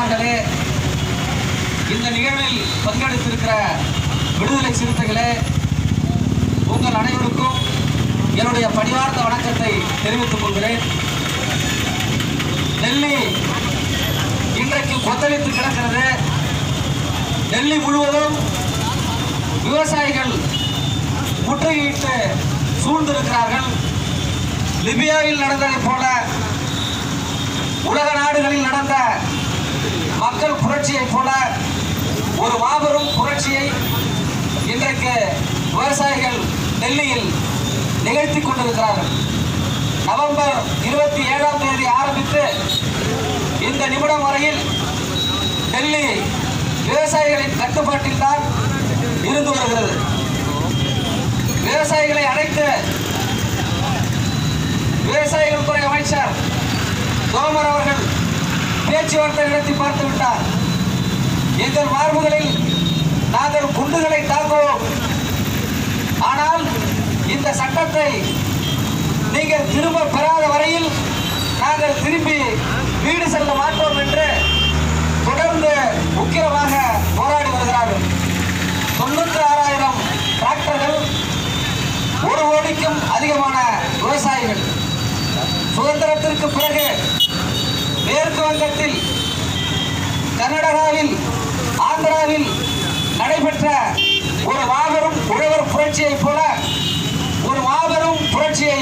தாய்மார்களே இந்த நிகழ்வில் பங்கெடுத்திருக்கிற விடுதலை சிறுத்தைகளே உங்கள் அனைவருக்கும் என்னுடைய பணிவார்ந்த வணக்கத்தை தெரிவித்துக் கொள்கிறேன். டெல்லி இன்றைக்கு கொத்தளித்து கிடக்கிறது. டெல்லி முழுவதும் விவசாயிகள் முற்றுகையிட்டு சூழ்ந்திருக்கிறார்கள். லிபியாவில் நடந்ததைப் போல உலக நாடுகளில் நடந்த மக்கள் புரட்சியைப் போல ஒரு மாபெரும் புரட்சியை இன்றைக்கு விவசாயிகள் டெல்லியில் நிகழ்த்தி கொண்டிருக்கிறார்கள். நவம்பர் இருபத்தி ஏழாம் தேதி ஆரம்பித்து இந்த நிமிடம் வரையில் டெல்லி விவசாயிகளின் கட்டுப்பாட்டில் தான் இருந்து வருகிறது. விவசாயிகளை அழைத்து விவசாயிகள் துறை அமைச்சர் தோமர் அவர்கள் பேச்சுவார்த்தை நடத்தி பார்த்து விட்டார். எங்கள் மார்புகளில் நாங்கள் குண்டுகளை தாக்குவோம். ஆனால் இந்த சட்டத்தை நீங்கள் திரும்ப பெறாத வரையில் நாங்கள் திரும்பி வீடு செல்ல மாட்டோம் என்று தொடர்ந்து உக்கிரமாக போராடி வருகிறார்கள். தொண்ணூற்றி ஆறாயிரம் டிராக்டர்கள் ஒரு கோடிக்கும் அதிகமான விவசாயிகள். சுதந்திரத்திற்கு பிறகு மேற்கு கர்நாடகாவில் ஆந்திராவில் நடைபெற்ற ஒரு மாபெரும் உழவர் புரட்சியைப் போல ஒரு மாபெரும் புரட்சியை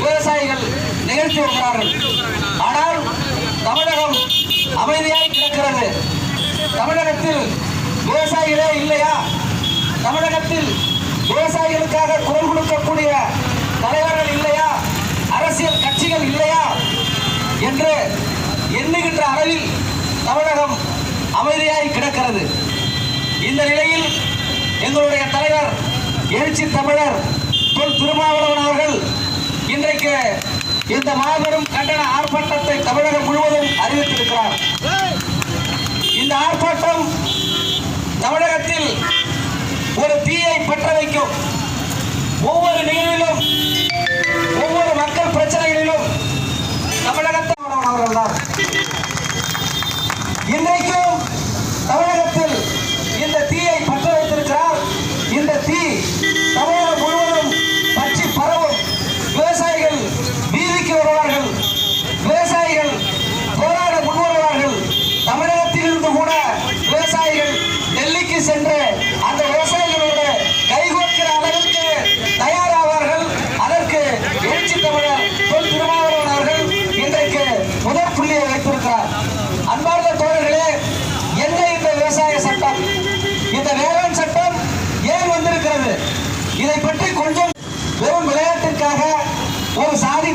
விவசாயிகள் நிகழ்த்தி வருகிறார்கள். ஆனால் தமிழகம் அமைதியாய் கிடக்கிறது. தமிழகத்தில் விவசாயிகளே இல்லையா? தமிழகத்தில் விவசாயிகளுக்காக குரல் கொடுக்கக்கூடிய தலைவர்கள் இல்லையா அரசியல் கட்சிகள் இல்லையா என்று எண்ணுகின்ற அளவில் தமிழகம் அமைதியாய் இந்த நிலையில் எங்களுடைய தலைவர் எழுச்சி தமிழர் தொல் திருமாவளவன் அவர்கள் இன்றைக்கு இந்த மாபெரும் கண்டன ஆர்ப்பாட்டத்தை தமிழகம் முழுவதும் அறிவித்திருக்கிறார். இந்த ஆர்ப்பாட்டம் தமிழகத்தில் ஒரு தீயை பற்ற வைக்கும் ஒவ்வொரு நிகழ்விலும் ஒவ்வொரு மக்கள் பிரச்சனைகளிலும் தமிழகத்தில் அவர்கள்தான் இன்றைக்கும் தமிழகத்தில் இதை பற்றி கொஞ்சம் வெறும் விளையாட்டிற்காக ஒரு சாதி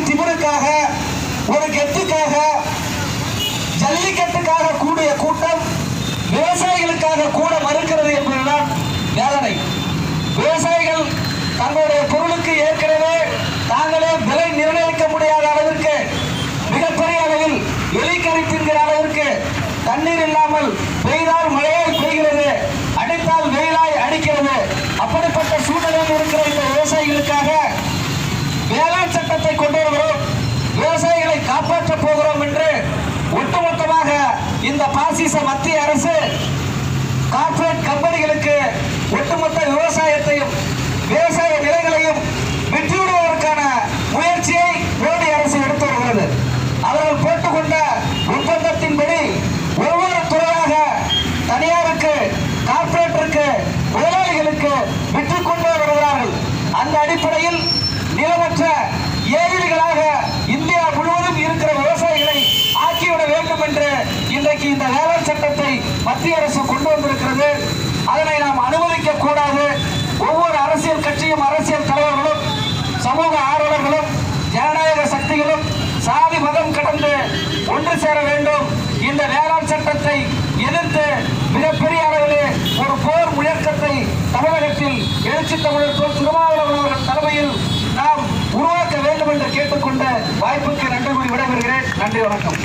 இந்த பாசிச மத்திய அரசு கார்பரேட் கம்பெனிகளுக்கு ஒட்டுமொத்த விவசாயத்தையும் விவசாய நிலைகளையும் விற்றுவிடுவதற்கான முயற்சியை மோடி அரசு எடுத்து வருகிறது அவர்கள் போட்டுக்கொண்ட ஒப்பந்தத்தின்படி ஒவ்வொரு துறையாக தனியாருக்கு கார்ப்பரேட்டருக்கு முதலாளிகளுக்கு விற்றுக் கொண்டு வருகிறார்கள் அந்த அடிப்படையில் நிலமற்ற ஏழிகளாக இந்தியா முழுவதும் இருக்கிற விவசாயிகளை ஆக்கிவிட வேண்டும் என்று இன்றைக்கு இந்த வேளாண் சட்டத்தை மத்திய அரசு கொண்டு வந்திருக்கிறது. அதனை நாம் அனுமதிக்க கூடாது. ஒவ்வொரு அரசியல் கட்சியும் அரசியல் தலைவர்களும் சமூக ஆர்வலர்களும் ஜனநாயக சக்திகளும் சாதி மதம் கடந்து ஒன்று சேர வேண்டும். இந்த வேளாண் சட்டத்தை எதிர்த்து மிகப்பெரிய அளவிலே ஒரு போர் முழக்கத்தை தமிழகத்தில் எழுச்சி தமிழர்கள் தொல் திருமாவளவன் அவர்கள் தலைமையில் நாம் உருவாக்க வேண்டும் என்று கேட்டுக்கொண்ட வாய்ப்புக்கு நன்றி கூறி விடைபெறுகிறேன். நன்றி வணக்கம்.